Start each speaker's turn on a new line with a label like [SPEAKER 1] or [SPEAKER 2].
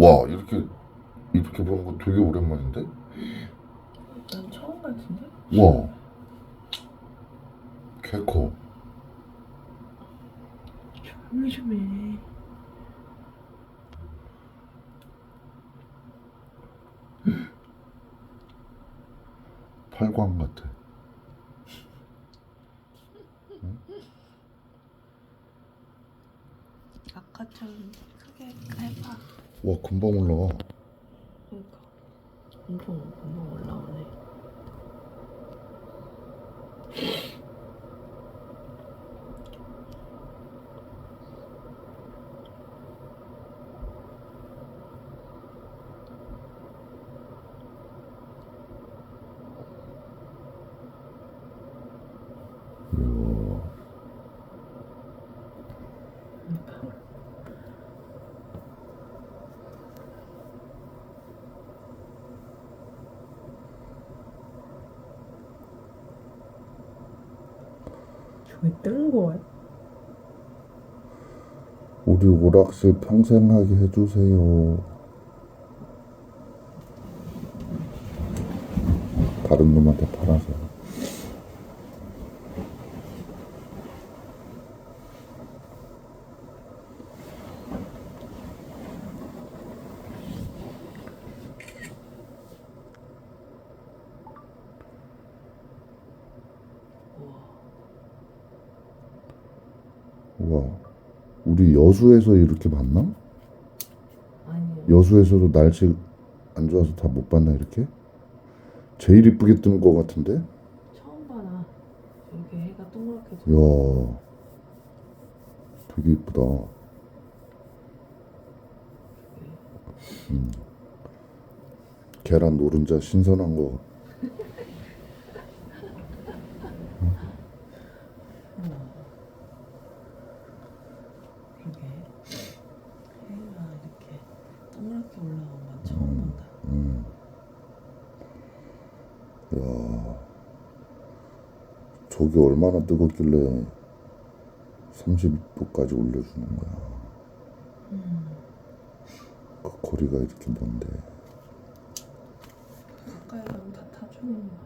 [SPEAKER 1] 와 이렇게 이렇게 보는 거 되게 오랜만인데?
[SPEAKER 2] 난 처음 같은데?
[SPEAKER 1] 와 개커
[SPEAKER 2] 조용히 좀 해.
[SPEAKER 1] 팔광 같아
[SPEAKER 2] 아까처럼 크게 해봐.
[SPEAKER 1] 와 금방 올라와
[SPEAKER 2] 그러니까 엄청 금방 올라오네.
[SPEAKER 1] 이야.
[SPEAKER 2] 저기 뜬 거야?
[SPEAKER 1] 우리 오락실 평생 하게 해주세요 다른 놈한테 팔아서 우 와 우리 여수에서 이렇게 봤나?
[SPEAKER 2] 아니요.
[SPEAKER 1] 여수에서도 날씨 안 좋아서 다 못 봤나 이렇게? 제일 이쁘게 뜨는 것 같은데?
[SPEAKER 2] 처음 봐나. 여기 해가 동그랗게 져.
[SPEAKER 1] 이야 되게 이쁘다 음. 계란 노른자 신선한 거
[SPEAKER 2] 그러게. 해가 이렇게 동그랗게 올라온 건 처음 본다.
[SPEAKER 1] 음. 이야 저기 얼마나 뜨겁길래 30도까지 올려주는 거야 그 거리가 이렇게 먼데
[SPEAKER 2] 가까이 가면 다 타주는 거야.